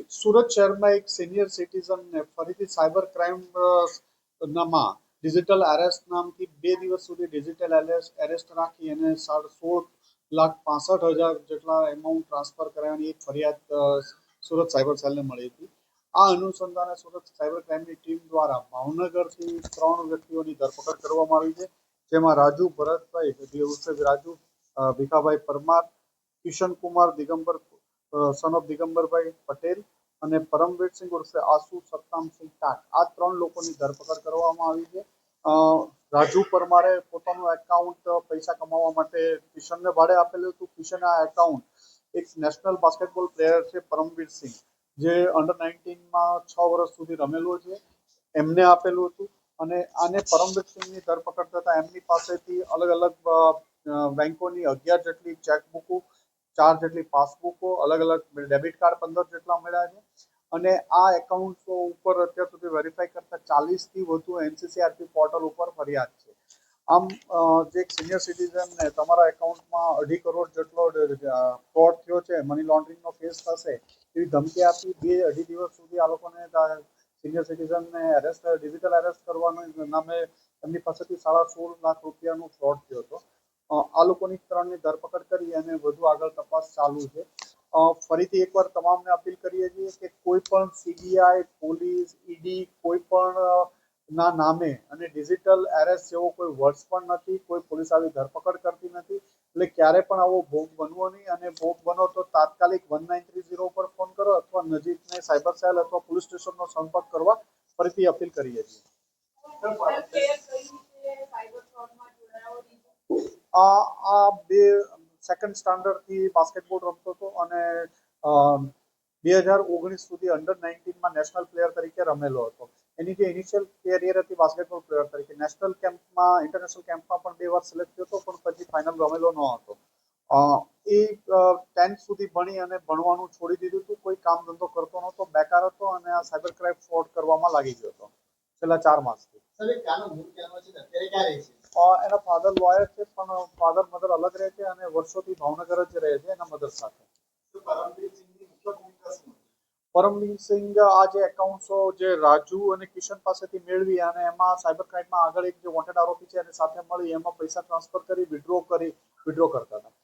એક સુરત શહેરમાં એક સિનિયર સિટીઝનને ફરીથી સાયબર ક્રાઇમ નામાં ડિજિટલ એરેસ્ટ નામથી બે દિવસ સુધી ડિજિટલ એરેસ્ટ રાખી અને સાડા સોળ લાખ પાસઠ હજાર જેટલા એમાઉન્ટ ટ્રાન્સફર કરાવવાની એક ફરિયાદ સુરત સાયબર સેલને મળી હતી. આ અનુસંધાને સુરત સાયબર ક્રાઇમની ટીમ દ્વારા ભાવનગરથી ત્રણ વ્યક્તિઓની ધરપકડ કરવામાં આવી છે, જેમાં રાજુ ભરતભાઈ રાજુ ભીખાભાઈ પરમાર, કિશન કુમાર દિગંબર સન ઓફ દિગંબરભાઈ પટેલ અને પરમવીરસિંહ ઉર્ફે આસુ સત્તામસિંહ ટાટ આ ત્રણ લોકોની ધરપકડ કરવામાં આવી છે. રાજુ પરમારે પોતાનું એકાઉન્ટ પૈસા કમાવા માટે કિશનને ભાડે આપેલું હતું. કિશન આ એકાઉન્ટ એક નેશનલ બાસ્કેટબોલ પ્લેયર છે પરમવીરસિંહ જે અંડર નાઇન્ટીનમાં છ વર્ષ સુધી રમેલો છે. એમને આપેલું હતું અને આને પરમવીરસિંહની ધરપકડ થતાં એમની પાસેથી અલગ અલગ બેંકોની અગિયાર જેટલી ચેકબુકો ચાર જેટલી પાસબુકો અલગ અલગ ડેબિટ કાર્ડ પંદર જેટલા મળ્યા છે. અને આ એકાઉન્ટો ઉપર અત્યાર સુધી વેરીફાઈ કરતા ચાલીસથી વધુ એનસીસીઆરપી પોર્ટલ ઉપર ફરિયાદ છે. આમ જે સિનિયર સિટીઝનને તમારા એકાઉન્ટમાં અઢી કરોડ જેટલો ફ્રોડ થયો છે મની લોન્ડરિંગનો કેસ થશે, એવી ધમકી આપી બે અઢી દિવસ સુધી આ લોકોને સિનિયર સિટીઝનને એરેસ્ટ ડિજિટલ એરેસ્ટ કરવાનું નામે એમની પાસેથી સાડા સોળ લાખ રૂપિયાનું ફ્રોડ થયો હતો. આ લોકોની ત્રણની ધરપકડ કરી અને વધુ આગળ તપાસ ચાલુ છે. ફરીથી એકવાર તમામને અપીલ કરીએ છીએ કે કોઈ પણ સીબીઆઈ પોલીસ ઈડી કોઈ પણ ના નામે અને ડિજિટલ એરેસ્ટ જેવો કોઈ વર્ડ્સ પણ નથી, કોઈ પોલીસ આવી ધરપકડ કરતી નથી, એટલે ક્યારે પણ આવો ભોગ બનવો નહીં અને ભોગ બનો તો તાત્કાલિક વન નાઇન થ્રી ઝીરો પર ફોન કરો અથવા નજીકને સાયબર સેલ અથવા પોલીસ સ્ટેશનનો સંપર્ક કરવા ફરીથી અપીલ કરીએ છીએ. આ આ બે સેકન્ડ સ્ટાન્ડર્ડથી બાસ્કેટબોલ રમતો હતો અને બે હજાર ઓગણીસ સુધી અંડર નાઇન્ટીનમાં નેશનલ પ્લેયર તરીકે રમેલો હતો. એની જે ઇનિશિયલ કેરિયર હતી બાસ્કેટબોલ પ્લેયર તરીકે નેશનલ કેમ્પમાં ઇન્ટરનેશનલ કેમ્પમાં પણ બે વાર સિલેક્ટ થયો હતો, પણ પછી ફાઇનલ રમેલો ન હતો. એ ટેન્થ સુધી ભણી અને ભણવાનું છોડી દીધું હતું, કોઈ કામ ધંધો કરતો નહોતો, બેકાર હતો અને આ સાયબર ક્રાઇમ ફ્રોડ કરવામાં લાગી ગયો હતો, છેલ્લા ચાર માસથી. એના ફાધર લોયર છે, પણ ફાધર મધર અલગ રહે છે અને વર્ષોથી ભાવનગર જ રહે છે એના મધર સાથે. સિંઘ આ જે એકાઉન્ટ્સો જે રાજુ અને કિશન પાસેથી મેળવી અને એમાં સાયબર ક્રાઇમમાં આગળ એક જે વોન્ટેડ આરોપી છે એની સાથે મળી, એમાં પૈસા ટ્રાન્સફર કરી વિડ્રો કરી વિડ્રો કરતા હતા.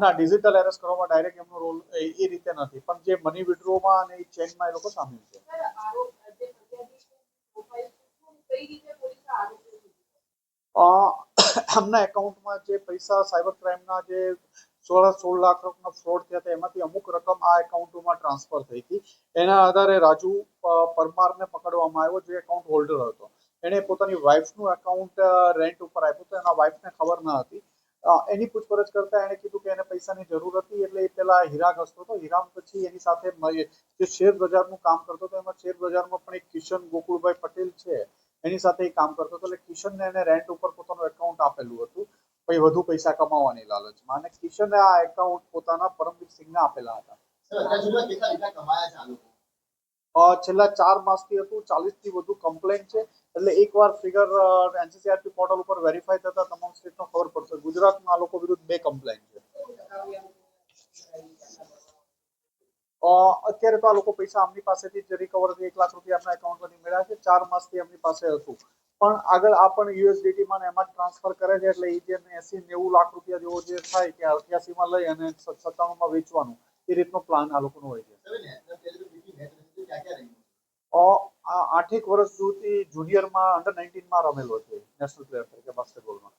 ના ડિજિટલ એરેસ્ટ કરવામાં ડાયરેક્ટ એમનો રોલ એ રીતે નથી, પણ જે મની વિડ્રોમાં અને ચેનમાં એ લોકો સામેલ છે. અ, એકાઉન્ટમાં જે પૈસા સાયબર ક્રાઇમના જે સોળ સોળ લાખ રૂપિયાના ફ્રોડ થયા હતા એમાંથી અમુક રકમ આ એકાઉન્ટમાં ટ્રાન્સફર થઈ હતી. એના આધારે રાજુ પરમારને પકડવામાં આવ્યો જે એકાઉન્ટ હોલ્ડર હતો. એણે પોતાની વાઇફનું એકાઉન્ટ રેન્ટ ઉપર આપ્યું તો એના વાઇફને ખબર ન હતી. એની પૂછપરછ કરતા એણે કીધું કે એને પૈસાની જરૂર હતી એટલે એ પેલા હીરા ઘસતો હતો. હીરા પછી એની સાથે જે શેર બજારનું કામ કરતો હતો એમાં શેર બજારમાં પણ એક કિશન ગોકુળભાઈ પટેલ છે. એની સાથે એ કામ કરતો હતો એટલે કિશનને એને રેન્ટ ઉપર પોતાનું એકાઉન્ટ આપેલું હતું. પછી વધુ પૈસા કમાવાની લાલચમાં અને કિશને આ એકાઉન્ટ પોતાના પરમવીર સિંહને આપેલા હતા. છેલ્લા ચાર માસથી હતું. ચાલીસથી વધુ કમ્પ્લેન છે. એટલે એકવાર ફિગર એનસીસીઆરટી પોર્ટલ ઉપર વેરીફાઈ થતા તમામ સ્ટેટનો ખબર પડશે. ગુજરાતમાં આ લોકો વિરુદ્ધ બે કમ્પ્લેન છે અ, અત્યારે તો આ લોકો પૈસા આમની પાસેથી જ રિકવર એક લાખ રૂપિયા એમના એકાઉન્ટમાંથી મળ્યા છે. ચાર માસથી એમની પાસે હતું. પણ આગળ આ પણ યુએસડીટીમાં એમાં ટ્રાન્સફર કરે છે એટલે એ જે એસી નેવું લાખ રૂપિયા જેવો જે થાય કે અઠ્યાસીમાં લઈ અને સત્તાણુંમાં વેચવાનું. એ રીતનો પ્લાન આ લોકોનો હોય છે. આઠેક વર્ષ સુધી જુનિયરમાં અંડર નાઇન્ટીનમાં રમેલો છે. નેશનલ પ્લેયર તરીકે બાસ્કેટબોલમાં